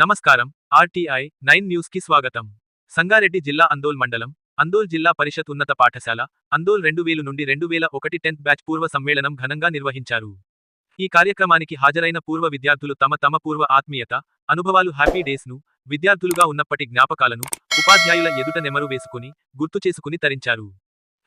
నమస్కారం. RTI nine న్యూస్కి స్వాగతం. సంగారెడ్డి జిల్లా అందోల్ మండలం అందోల్ జిల్లా పరిషత్ ఉన్నత పాఠశాల అందోల్ రెండు వేలు నుండి రెండు వేల ఒకటి టెన్త్ బ్యాచ్ పూర్వ సమ్మేళనం ఘనంగా నిర్వహించారు. ఈ కార్యక్రమానికి హాజరైన పూర్వ విద్యార్థులు తమ తమ పూర్వ ఆత్మీయత అనుభవాలు హ్యాపీ డేస్ను విద్యార్థులుగా ఉన్నప్పటి జ్ఞాపకాలను ఉపాధ్యాయుల ఎదుట నెమరు వేసుకుని గుర్తు చేసుకుని తరించారు.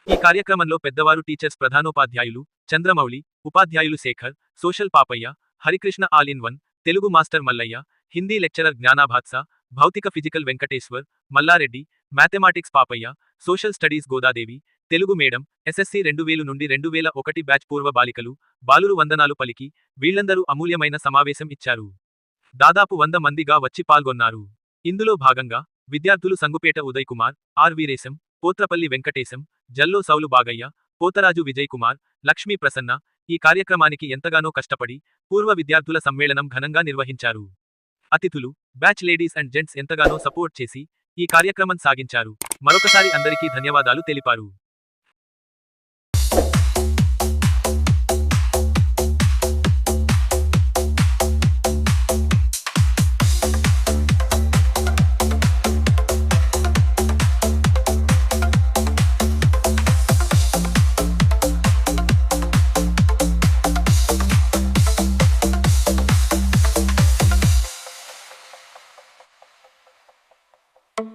ఈ కార్యక్రమంలో పెద్దవారు టీచర్స్ ప్రధానోపాధ్యాయులు చంద్రమౌళి ఉపాధ్యాయులు Shekar social Papaiah Harikrishna all in one Telugu master Mallaiah Hindi lecturer జ్ఞానాభాత్స భౌతిక physical Venkateshwar Malla Reddy mathematics Papaiah social studies Godadevi Telugu madam SSC రెండు వేలు నుండి రెండు వేల ఒకటి బ్యాచ్ పూర్వ బాలికలు బాలురు వందనాలు పలికి వీళ్ళందరూ అమూల్యమైన సమావేశం ఇచ్చారు. దాదాపు వంద మందిగా వచ్చి పాల్గొన్నారు. ఇందులో భాగంగా విద్యార్థులు సంగుపేట ఉదయ్ కుమార్ ఆర్ వీరేశం పోత్రపల్లి వెంకటేశం జల్లో సౌలు బాగయ్య పోతరాజు విజయ్ కుమార్ లక్ష్మీ ప్రసన్న ఈ కార్యక్రమానికి ఎంతగానో కష్టపడి పూర్వ విద్యార్థుల సమ్మేళనం ఘనంగా నిర్వహించారు. అతిథులు బ్యాచ్ లేడీస్ అండ్ జెంట్స్ ఎంతగానో సపోర్ట్ చేసి ఈ కార్యక్రమం సాగించారు. మరొకసారి అందరికీ ధన్యవాదాలు తెలిపారు.